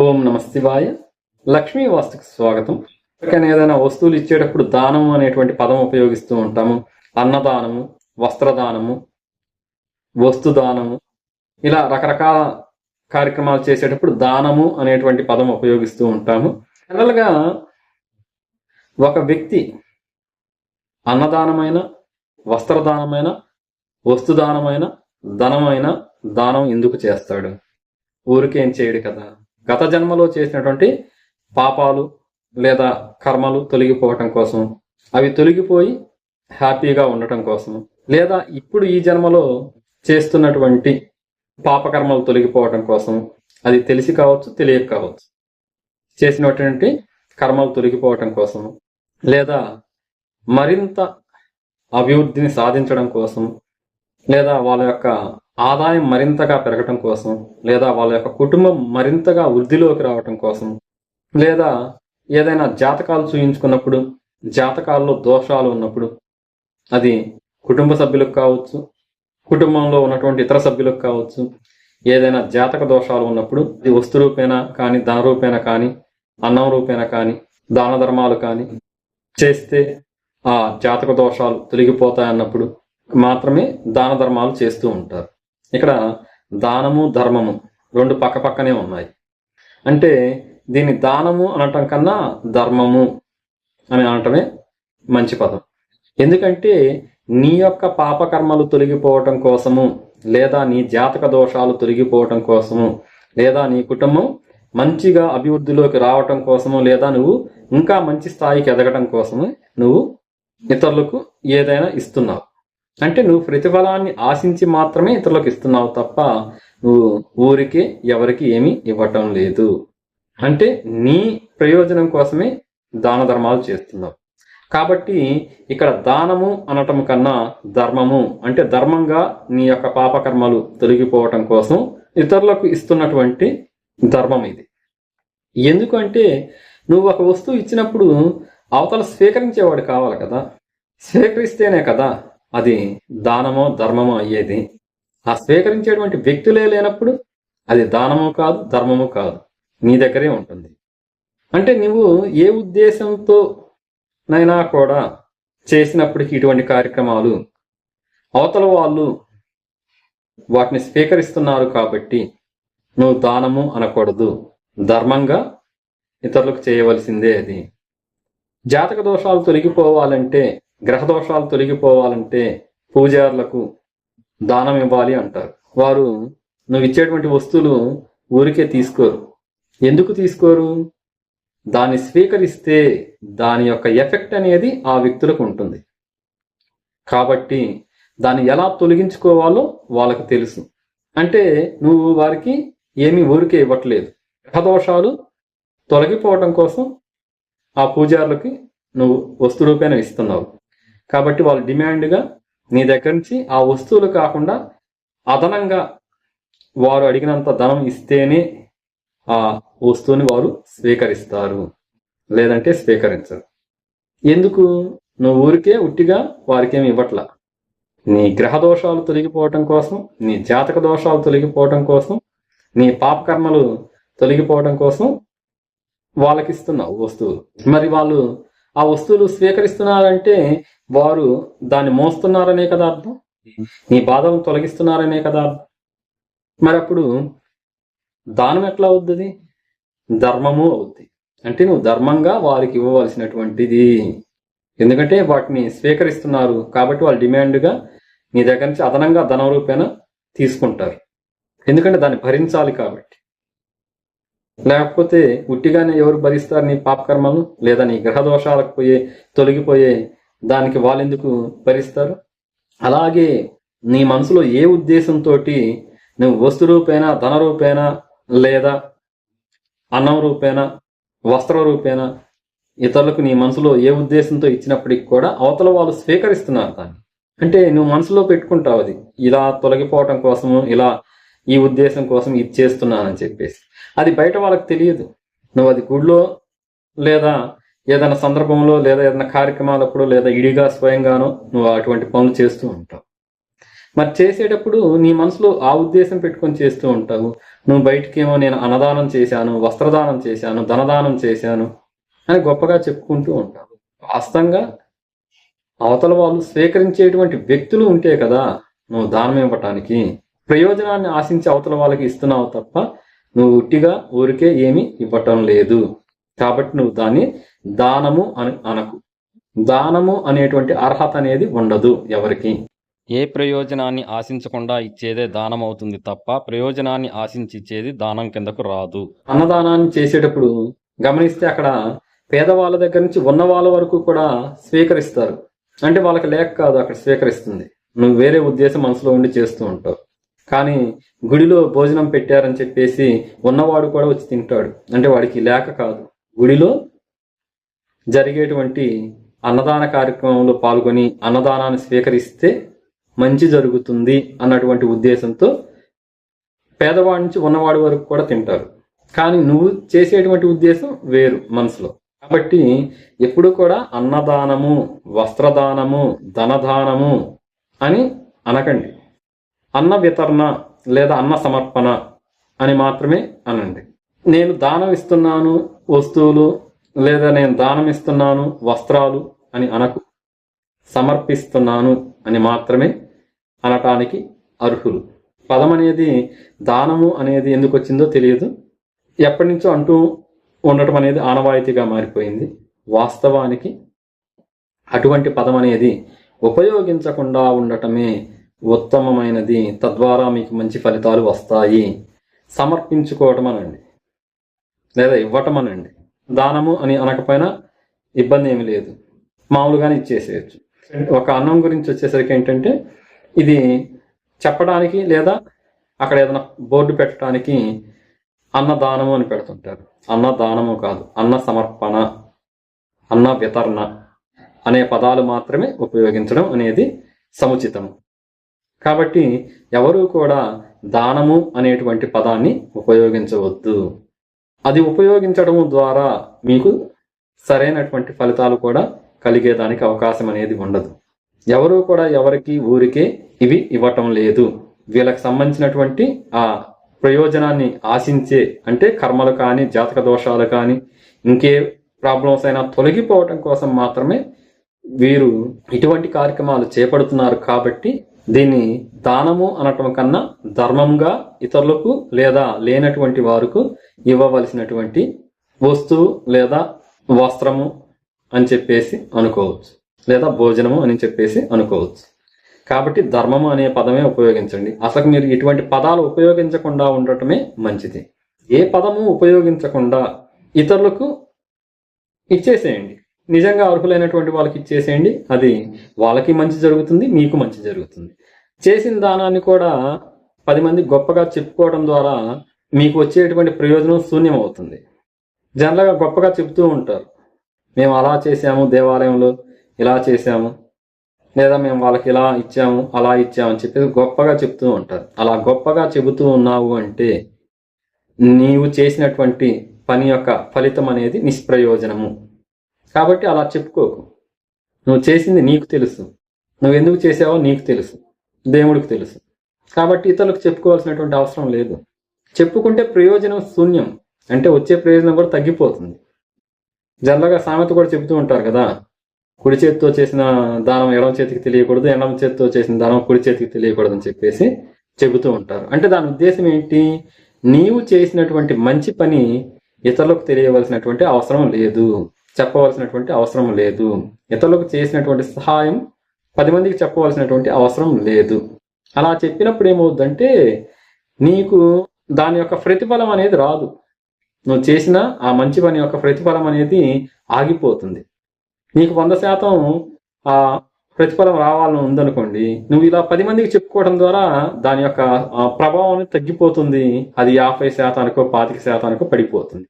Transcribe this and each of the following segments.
ఓం నమ శివాయ లక్ష్మీ వాస్తుకి స్వాగతం. ఎవరికైనా ఏదైనా వస్తువులు ఇచ్చేటప్పుడు దానం అనేటువంటి పదం ఉపయోగిస్తూ ఉంటాము. అన్నదానము వస్త్రదానము వస్తుదానము ఇలా రకరకాల కార్యక్రమాలు చేసేటప్పుడు దానము అనేటువంటి పదం ఉపయోగిస్తూ ఉంటాము. జనరల్గా ఒక వ్యక్తి అన్నదానమైన వస్త్రదానమైన వస్తుదానమైన ధనమైన దానం ఎందుకు చేస్తాడు? ఊరికేం చేయడు కదా. గత జన్మలో చేసినటువంటి పాపాలు లేదా కర్మలు తొలగిపోవటం కోసం అవి తొలగిపోయి హ్యాపీగా ఉండటం కోసం లేదా ఇప్పుడు ఈ జన్మలో చేస్తున్నటువంటి పాపకర్మలు తొలగిపోవటం కోసం అది తెలిసి కావచ్చు తెలియక కావచ్చు. చేసినటువంటి కర్మలు తొలగిపోవటం కోసం లేదా మరింత అభివృద్ధిని సాధించడం కోసం లేదా వాళ్ళ యొక్క ఆదాయం మరింతగా పెరగటం కోసం లేదా వాళ్ళ యొక్క కుటుంబం మరింతగా వృద్ధిలోకి రావటం కోసం లేదా ఏదైనా జాతకాలు చూయించుకున్నప్పుడు జాతకాల్లో దోషాలు ఉన్నప్పుడు అది కుటుంబ సభ్యులకు కావచ్చు కుటుంబంలో ఉన్నటువంటి ఇతర సభ్యులకు కావచ్చు ఏదైనా జాతక దోషాలు ఉన్నప్పుడు ఇది వస్తు రూపేణ కానీ ధన రూపేణ కానీ అన్నం రూపేణ కానీ దాన ధర్మాలు కానీ చేస్తే ఆ జాతక దోషాలు తొలగిపోతాయి అన్నప్పుడు మాత్రమే దాన ధర్మాలు చేస్తూ ఉంటారు. ఇక్కడ దానము ధర్మము రెండు పక్క పక్కనే ఉన్నాయి. అంటే దీన్ని దానము అనటం కన్నా ధర్మము అని అనటమే మంచి పదం. ఎందుకంటే నీ యొక్క పాపకర్మలు తొలగిపోవటం కోసము లేదా నీ జాతక దోషాలు తొలగిపోవటం కోసము లేదా నీ కుటుంబం మంచిగా అభివృద్ధిలోకి రావటం కోసము లేదా నువ్వు ఇంకా మంచి స్థాయికి ఎదగటం కోసము నువ్వు ఇతరులకు ఏదైనా ఇస్తున్నావు. అంటే నువ్వు ప్రతిఫలాన్ని ఆశించి మాత్రమే ఇతరులకు ఇస్తున్నావు తప్ప నువ్వు ఊరికే ఎవరికి ఏమీ ఇవ్వటం లేదు. అంటే నీ ప్రయోజనం కోసమే దాన ధర్మాలు చేస్తున్నావు. కాబట్టి ఇక్కడ దానము అనటం కన్నా ధర్మము అంటే ధర్మంగా నీ యొక్క పాపకర్మలు తొలగిపోవటం కోసం ఇతరులకు ఇస్తున్నటువంటి ధర్మం ఇది. ఎందుకంటే నువ్వు ఒక వస్తువు ఇచ్చినప్పుడు అవతల స్వీకరించేవాడు కావాలి కదా. స్వీకరిస్తేనే కదా అది దానమో ధర్మమో అయ్యేది. ఆ స్వీకరించేటువంటి వ్యక్తులే లేనప్పుడు అది దానము కాదు ధర్మము కాదు. నీ దగ్గరే ఉంటుంది. అంటే నువ్వు ఏ ఉద్దేశంతో నైనా కూడా చేసినప్పటికీ ఇటువంటి కార్యక్రమాలు అవతల వాళ్ళు వాటిని స్వీకరిస్తున్నారు కాబట్టి నువ్వు దానము అనకూడదు. ధర్మంగా ఇతరులకు చేయవలసిందే అది. జాతక దోషాలు తొలగిపోవాలంటే గ్రహ దోషాలు తొలగిపోవాలంటే పూజారులకు దానం ఇవ్వాలి అంటారు. వారు నువ్వు ఇచ్చేటువంటి వస్తువులు ఊరికే తీసుకోరు. ఎందుకు తీసుకోరు? దాన్ని స్వీకరిస్తే దాని యొక్క ఎఫెక్ట్ అనేది ఆ వ్యక్తులకు ఉంటుంది. కాబట్టి దాన్ని ఎలా తొలగించుకోవాలో వాళ్ళకు తెలుసు. అంటే నువ్వు వారికి ఏమీ ఊరికే ఇవ్వట్లేదు. గ్రహదోషాలు తొలగిపోవడం కోసం ఆ పూజారులకి నువ్వు వస్తు రూపేణ ఇస్తున్నావు. కాబట్టి వాళ్ళు డిమాండ్గా నీ దగ్గర నుంచి ఆ వస్తువులు కాకుండా అదనంగా వారు అడిగినంత ధనం ఇస్తేనే ఆ వస్తువుని వారు స్వీకరిస్తారు. లేదంటే స్వీకరించరు. ఎందుకు? నువ్వు ఊరికే ఉట్టిగా వారికేమి ఇవ్వట్లా. నీ గ్రహ దోషాలు తొలగిపోవటం కోసం నీ జాతక దోషాలు తొలగిపోవటం కోసం నీ పాపకర్మలు తొలగిపోవటం కోసం వాళ్ళకి ఇస్తున్నావు వస్తువులు. మరి వాళ్ళు ఆ వస్తువులు స్వీకరిస్తున్నారంటే వారు దాన్ని మోస్తున్నారనే కదా అర్థం? నీ బాధను తొలగిస్తున్నారనే కదా అర్థం? మరి అప్పుడు దానం ఎట్లా అవుద్ది? ధర్మము అవుద్ది. అంటే నువ్వు ధర్మంగా వారికి ఇవ్వవలసినటువంటిది. ఎందుకంటే వాటిని స్వీకరిస్తున్నారు కాబట్టి వాళ్ళు డిమాండ్గా నీ దగ్గర నుంచి అదనంగా ధనం రూపేణ తీసుకుంటారు. ఎందుకంటే దాన్ని భరించాలి కాబట్టి. లేకపోతే ఉట్టిగానే ఎవరు భరిస్తారు నీ పాపకర్మలు లేదా నీ గ్రహ దోషాలకు పోయే తొలగిపోయే దానికి వాళ్ళెందుకు భరిస్తారు? అలాగే నీ మనసులో ఏ ఉద్దేశంతో నువ్వు వస్తు రూపేనా ధన రూపేనా లేదా అన్నం రూపేనా వస్త్ర రూపేనా ఇతరులకు నీ మనసులో ఏ ఉద్దేశంతో ఇచ్చినప్పటికి కూడా అవతల వాళ్ళు స్వీకరిస్తున్నారు దాన్ని. అంటే నువ్వు మనసులో పెట్టుకుంటావు అది. ఇలా తొలగిపోవటం కోసము ఇలా ఈ ఉద్దేశం కోసం ఇది చేస్తున్నానని చెప్పేసి. అది బయట వాళ్ళకి తెలియదు. నువ్వు అది గుడిలో లేదా ఏదైనా సందర్భంలో లేదా ఏదైనా కార్యక్రమాలప్పుడు లేదా ఇడిగా స్వయంగానో నువ్వు అటువంటి పనులు చేస్తూ ఉంటావు. మరి చేసేటప్పుడు నీ మనసులో ఆ ఉద్దేశం పెట్టుకొని చేస్తూ ఉంటావు. నువ్వు బయటికేమో నేను అన్నదానం చేశాను వస్త్రదానం చేశాను ధనదానం చేశాను అని గొప్పగా చెప్పుకుంటూ ఉంటావు. వాస్తవంగా అవతల వాళ్ళు స్వీకరించేటువంటి వ్యక్తులు ఉంటే కదా నువ్వు దానం ఇవ్వటానికి ప్రయోజనాన్ని ఆశించి అవతల వాళ్ళకి ఇస్తున్నావు తప్ప నువ్వు ఉట్టిగా ఊరికే ఏమీ ఇవ్వటం లేదు. కాబట్టి నువ్వు దాన్ని దానము అని అనకు. దానము అనేటువంటి అర్హత అనేది ఉండదు ఎవరికి. ఏ ప్రయోజనాన్ని ఆశించకుండా ఇచ్చేదే దానం అవుతుంది తప్ప ప్రయోజనాన్ని ఆశించి ఇచ్చేది దానం కిందకు రాదు. అన్నదానాన్ని చేసేటప్పుడు గమనిస్తే అక్కడ పేదవాళ్ళ దగ్గర నుంచి ఉన్న వాళ్ళ వరకు కూడా స్వీకరిస్తారు. అంటే వాళ్ళకి లేక కాదు అక్కడ స్వీకరిస్తుంది. నువ్వు వేరే ఉద్దేశం మనసులో ఉండి చేస్తూ ఉంటావు. కానీ గుడిలో భోజనం పెట్టారని చెప్పేసి ఉన్నవాడు కూడా వచ్చి తింటాడు. అంటే వాడికి లేక కాదు. గుడిలో జరిగేటువంటి అన్నదాన కార్యక్రమంలో పాల్గొని అన్నదానాన్ని స్వీకరిస్తే మంచి జరుగుతుంది అన్నటువంటి ఉద్దేశంతో పేదవాడి నుంచి ఉన్నవాడి వరకు కూడా తింటారు. కానీ నువ్వు చేసేటువంటి ఉద్దేశం వేరు మనసులో. కాబట్టి ఎప్పుడు కూడా అన్నదానము వస్త్రదానము ధనదానము అని అనకండి. అన్న వితరణ లేదా అన్న సమర్పణ అని మాత్రమే అనండి. నేను దానం ఇస్తున్నాను వస్తువులు లేదా నేను దానం ఇస్తున్నాను వస్త్రాలు అని అనకు సమర్పిస్తున్నాను అని మాత్రమే అనటానికి అర్హులు. పదం అనేది దానము అనేది ఎందుకు వచ్చిందో తెలియదు. ఎప్పటి నుంచో అంటూ ఉండటం అనేది ఆనవాయితీగా మారిపోయింది. వాస్తవానికి అటువంటి పదం అనేది ఉపయోగించకుండా ఉండటమే ఉత్తమమైనది. తద్వారా మీకు మంచి ఫలితాలు వస్తాయి. సమర్పించుకోవటం అనండి లేదా ఇవ్వటం అనండి దానము అని అనకపోయినా ఇబ్బంది ఏమి లేదు. మామూలుగానే ఇచ్చేసేయచ్చు. ఒక అన్నం గురించి వచ్చేసరికి ఏంటంటే ఇది చెప్పడానికి లేదా అక్కడ ఏదైనా బోర్డు పెట్టడానికి అన్నదానము అని పెడుతుంటారు. అన్నదానము కాదు. అన్న సమర్పణ అన్న వితరణ అనే పదాలు మాత్రమే ఉపయోగించడం అనేది సముచితము. కాబట్టి ఎవరు కూడా దానము అనేటువంటి పదాన్ని ఉపయోగించవద్దు. అది ఉపయోగించడం ద్వారా మీకు సరైనటువంటి ఫలితాలు కూడా కలిగేదానికి అవకాశం అనేది ఉండదు. ఎవరూ కూడా ఎవరికి ఊరికే ఇవి ఇవ్వటం లేదు. వీళ్ళకి సంబంధించినటువంటి ఆ ప్రయోజనాన్ని ఆశించే అంటే కర్మలు కానీ జాతక దోషాలు కానీ ఇంకే ప్రాబ్లమ్స్ అయినా తొలగిపోవటం కోసం మాత్రమే వీరు ఇటువంటి కార్యక్రమాలు చేపడుతున్నారు కాబట్టి దీన్ని దానము అనటం కన్నా ధర్మంగా ఇతరులకు లేదా లేనటువంటి వారికి ఇవ్వవలసినటువంటి వస్తువు లేదా వస్త్రము అని చెప్పేసి అనుకోవచ్చు. లేదా భోజనము అని చెప్పేసి అనుకోవచ్చు. కాబట్టి ధర్మము అనే పదమే ఉపయోగించండి. అసలు మీరు ఇటువంటి పదాలు ఉపయోగించకుండా ఉండటమే మంచిది. ఏ పదము ఉపయోగించకుండా ఇతరులకు ఇచ్చేసేయండి. నిజంగా అర్హులైనటువంటి వాళ్ళకి ఇచ్చేసేయండి. అది వాళ్ళకి మంచి జరుగుతుంది మీకు మంచి జరుగుతుంది. చేసిన దానాన్ని కూడా పది మంది గొప్పగా చెప్పుకోవడం ద్వారా మీకు వచ్చేటువంటి ప్రయోజనం శూన్యం అవుతుంది జనరల్గా గొప్పగా చెప్తూ ఉంటారు. మేము అలా చేసాము దేవాలయంలో ఇలా చేసాము లేదా మేము వాళ్ళకి ఇలా ఇచ్చాము అలా ఇచ్చాము అని చెప్పేసి గొప్పగా చెప్తూ ఉంటారు. అలా గొప్పగా చెబుతూ ఉన్నావు అంటే నీవు చేసినటువంటి పని యొక్క ఫలితం అనేది నిష్ప్రయోజనము. కాబట్టి అలా చెప్పుకోకు. నువ్వు చేసింది నీకు తెలుసు. నువ్వు ఎందుకు చేసావో నీకు తెలుసు. దేవుడికి తెలుసు. కాబట్టి ఇతరులకు చెప్పుకోవాల్సినటువంటి అవసరం లేదు. చెప్పుకుంటే ప్రయోజనం శూన్యం. అంటే వచ్చే ప్రయోజనం కూడా తగ్గిపోతుంది. జనరల్గా సామెత కూడా చెబుతూ ఉంటారు కదా కుడి చేతితో చేసిన దానం ఎడమ చేతికి తెలియకూడదు ఎడమ చేతితో చేసిన దానం కుడి చేతికి తెలియకూడదు అని చెప్పేసి చెబుతూ ఉంటారు. అంటే దాని ఉద్దేశం ఏంటి? నీవు చేసినటువంటి మంచి పని ఇతరులకు తెలియవలసినటువంటి అవసరం లేదు. చెప్పవలసినటువంటి అవసరం లేదు. ఇతరులకు చేసినటువంటి సహాయం పది మందికి చెప్పవలసినటువంటి అవసరం లేదు. అలా చెప్పినప్పుడు ఏమవుద్దంటే నీకు దాని యొక్క ప్రతిఫలం అనేది రాదు. నువ్వు చేసిన ఆ మంచి పని యొక్క ప్రతిఫలం అనేది ఆగిపోతుంది. నీకు వంద శాతం ఆ ప్రతిఫలం రావాలని ఉందనుకోండి నువ్వు ఇలా పది మందికి చెప్పుకోవడం ద్వారా దాని యొక్క ప్రభావం అనేది తగ్గిపోతుంది. అది యాభై శాతానికో పాతిక శాతానికో పడిపోతుంది.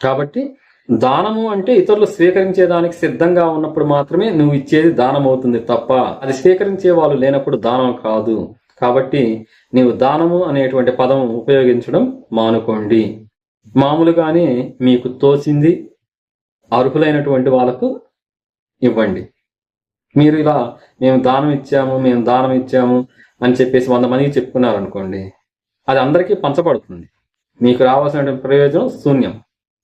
కాబట్టి దానము అంటే ఇతరులు స్వీకరించేదానికి సిద్ధంగా ఉన్నప్పుడు మాత్రమే నువ్వు ఇచ్చేది దానం అవుతుంది తప్ప అది స్వీకరించే వాళ్ళు లేనప్పుడు దానం కాదు. కాబట్టి నీవు దానము అనేటువంటి పదం ఉపయోగించడం మానుకోండి. మామూలుగానే మీకు తోచింది అర్హులైనటువంటి వాళ్ళకు ఇవ్వండి. మీరు ఇలా మేము దానం ఇచ్చాము మేము దానం ఇచ్చాము అని చెప్పేసి వంద మందికి చెప్పుకున్నారనుకోండి అది అందరికీ పంచబడుతుంది. మీకు రావాల్సిన ప్రయోజనం శూన్యం.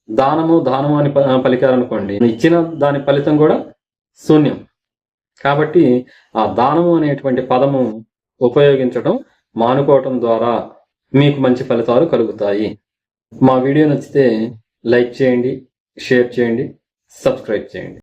దానము దానము అని పలికారనుకోండి. ఇచ్చిన దాని ఫలితం కూడా శూన్యం. కాబట్టి ఆ దానము అనేటువంటి పదము ఉపయోగించడం మానుకోవటం ద్వారా మీకు మంచి ఫలితాలు కలుగుతాయి. మా వీడియో నచ్చితే లైక్ చేయండి షేర్ చేయండి సబ్స్క్రైబ్ చేయండి.